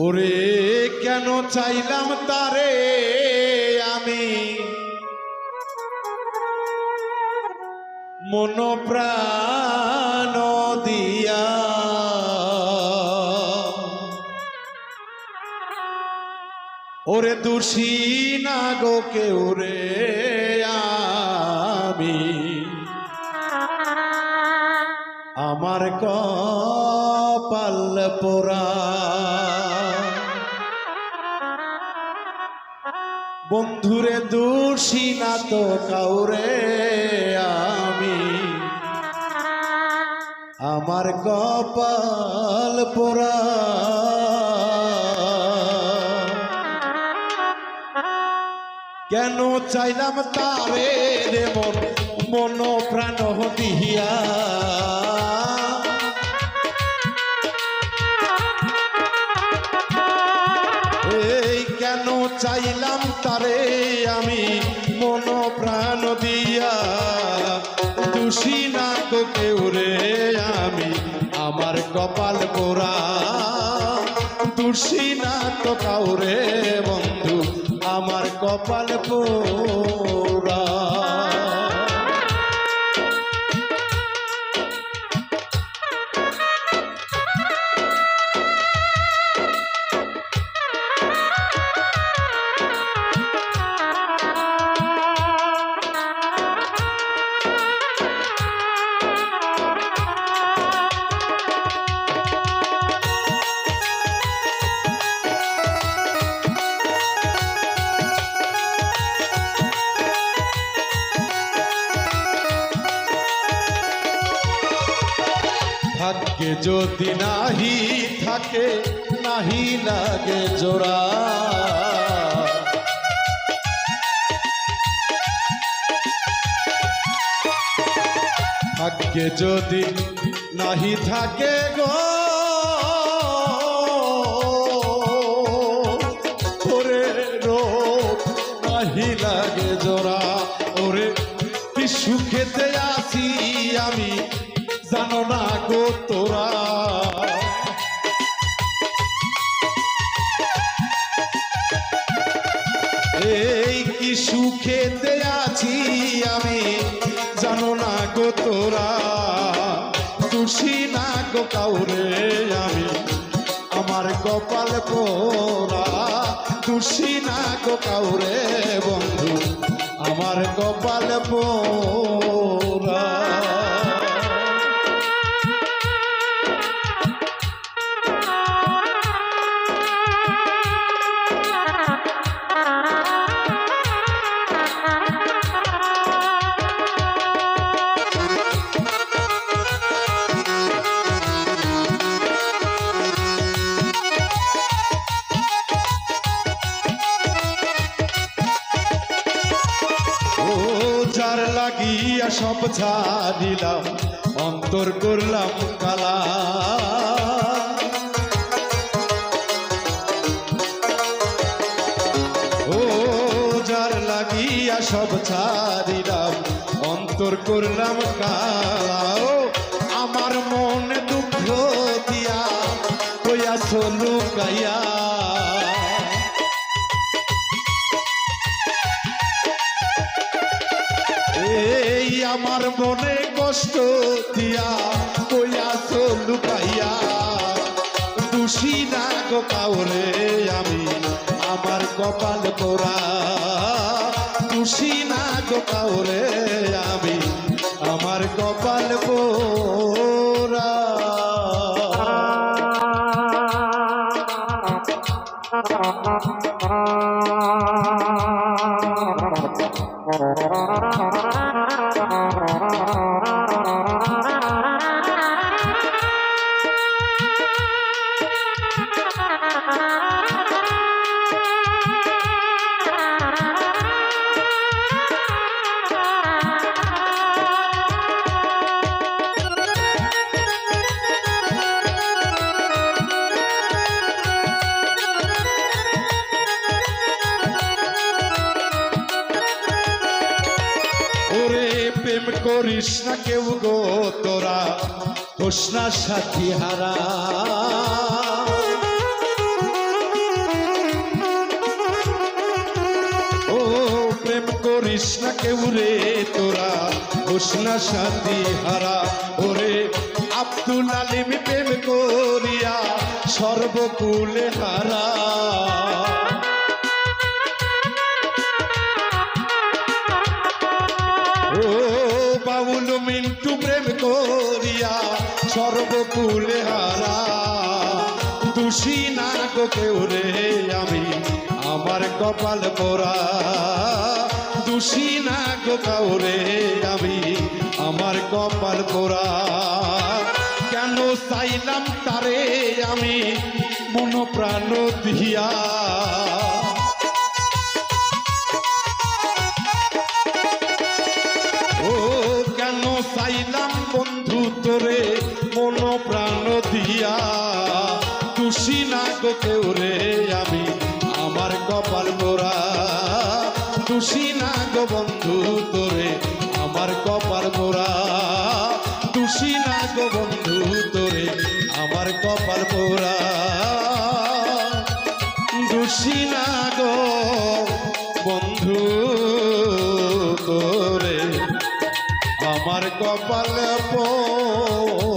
ওরে কেন চাইলাম তারে আমি? মন প্রাণ দিয়া। ওরে দোষী না গো কেউ রে আমি? আমার কপাল পোড়া। বন্ধুরে দোষী না তো কাউরে আমি। আমার কপাল পোড়া। কেন চাইলাম তারে রে মন প্রাণ দিয়া কেন চাইলাম তারে আমি? মন প্রাণ দিয়া দোষী না তো কেউ রে আমি? আমার কপাল পোড়া। দোষী না তো কাউরে বন্ধু, আমার কপাল পোড়া। ভাগ্যে যদি নাহি থাকে, নাহি লাগে জোড়া। ভাগ্যে যদি নাহি থাকে গো লাগে জোড়া। ওরে কি সুখেতে আছি আমি, জানো না তোরা। এই কি সুখেতে আছি আমি? জানো না গো তোরা। খুশি না গো কাউরে আমি? আমার কপাল পোড়া। খুশি না গো কাউরে বন্ধু, আমার কপাল পোড়া। যার লাগিয়া সব ছাড়িলাম অন্তর করলাম কালা। ও যার লাগিয়া সব ছাড়িলাম অন্তর করলাম কালা। ও আমার মন দুঃখ দিয়া হইয়া লুকাইয়া এই আমার মনে কষ্ট দিয়া কইয়াছ লুকাইয়া। দোষী না গো কাউরে আমি, আমার কপাল পোড়া। দোষী না গো কাউরে আমি, আমার কপাল পোড়া করিস না কেউ গো তোরা, হোস না সাথী হারা। ও প্রেম করিস না কেউ রে তোরা, হোস না সাথী হারা। ওরে আব্দুল আলিম প্রেম করিয়া সর্বকুল হারা। সর্বকুলে হারা দোষী না কেউ রে আমি, আমার কপাল পোড়া। দোষী না গো কাউরে আমি, আমার কপাল পোড়া। কেন চাইলাম তারে আমি, মন প্রাণ দিয়া। ও, কেন চাইলাম বন্ধু তোরে মন প্রাণ দিয়া। তুষি না গো কেউ আমি, আমার কপাল মোরা। তুষি না গো বন্ধু তোরে, আমার কপাল মোরা। তুষি না গো বন্ধু তোরে, আমার কপাল মোরা। দোষী না গো কপাল